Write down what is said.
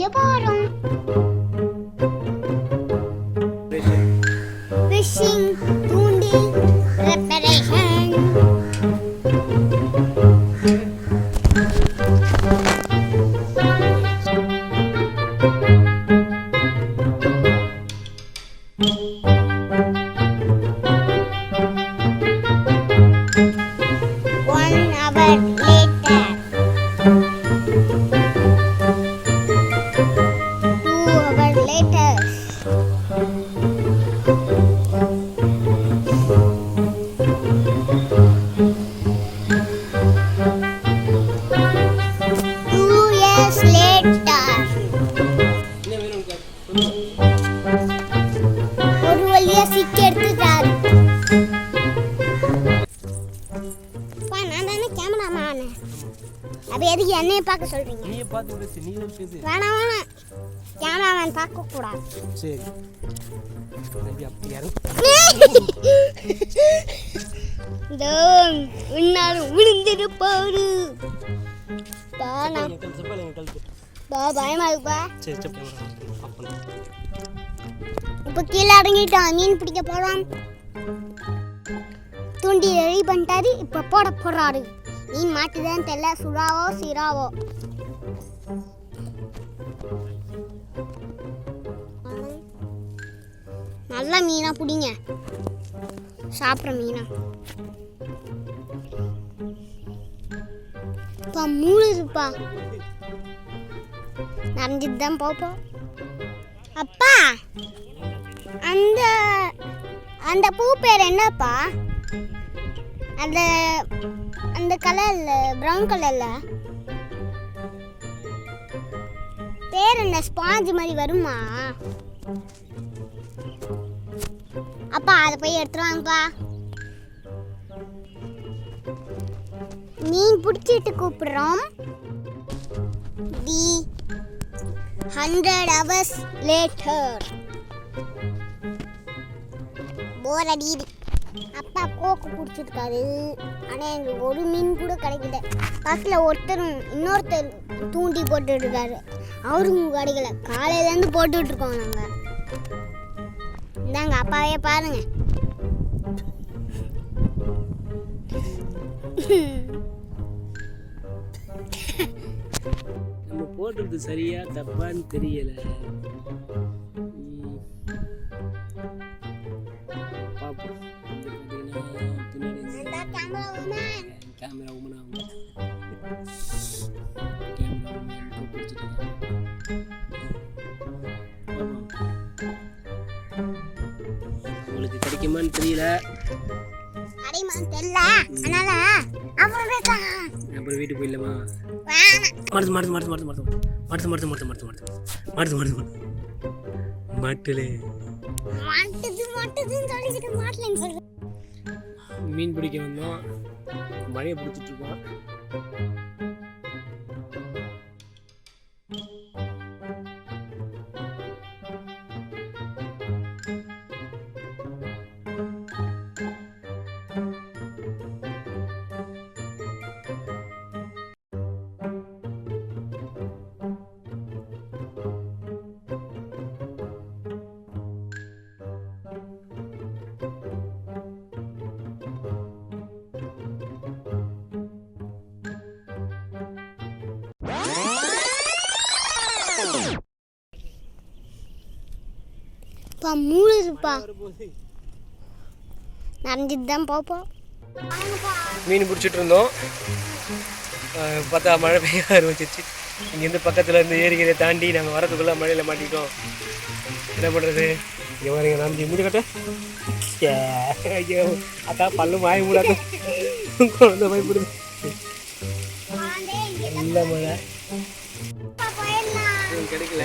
Gdzie baron? Wishing, dundi, reparation. One hour. அப்ப எதுக்கு என்னைய பார்க்க சொல்றீங்க? நீ பார்த்து பேசு நீ பேசு. வேணாம் வேணாம் கேமராமேன் பார்க்க கூடாது. சரி. உன்னால் பா பயமா இருக்குப்பா. இப்போ கீழே அடங்கிட்டோம் மீன் பிடிக்க போறான். தூண்டி ரெடி பண்ணிட்டாரு. இப்போ போட போறாரு. மீன் மாட்டுதான்னு தெரியல சுறாவோ. சிராவோ நல்ல மீனா பிடிங்க சாப்பிட்ற மீனா. இப்போ மூணு இருப்பா. நடந்துட்டு தான் போப்போம் அப்பா அந்த அந்த பூ பேர் என்னப்பா? அந்த அந்த கலர்ல ப்ரௌன் கலர்ல. பேர் என்ன? ஸ்பாஞ்ச் மாதிரி வருமா? அப்பா அதை போய் எடுத்துருவாங்கப்பா மீன் பிடிச்சிட்டு கூப்பிடுறோம். The hundred hours later bore அடியுது அப்பா கோக்கு பிடிச்சிருக்காரு. ஆனால் எங்களுக்கு ஒரு மீன் கூட கிடைக்கல. பக்கத்தில் ஒருத்தரும் இன்னொருத்தர் தூண்டி போட்டுட்டு இருக்காரு. அவரும் கிடைக்கல. காலையிலேருந்து போட்டுட்டு நாங்கள் இந்தாங்க அப்பாவே பாருங்க. நம்ம போடுறது சரியா தப்பான்னு தெரியல. கேமரா உமனா கேமரா உமன் உங்களுக்கு கிடைக்குமான்னு தெரியல தெரியல அதனால அப்புறம் வீட்டுக்கு போயிடலாமா வேணாம் மடுத்து மடுத்து மடுத்து மடுத்து மடுத்து மடுத்து மடுத்து மடுத்து மடுத்து மடுத்து மடுத்து மடுத்து மாட்டுலே மாட்டுது மாட்டுதுன்னு மாட்டலன்னு மீன் பிடிக்க வந்தோம். மழையை பிடிச்சிட்டு இப்போ மூணு இருப்பா. நடந்துட்டு தான் போப்போம் மீன் பிடிச்சிட்டு இருந்தோம் பார்த்தா மழை பெய்ய ஆரம்பிச்சிருச்சு. இங்கேருந்து பக்கத்தில் இருந்து ஏரிகளை தாண்டி நாங்கள் வரதுக்குள்ளே மழையில் மாட்டிக்கிட்டோம். என்ன பண்ணுறது இங்கே வரீங்க நாம மூடி கட்ட. ஐயோ அக்கா பல்லு மாய மூடாது. குழந்தை பயப்படுது நல்ல மழை. கிடைக்கல.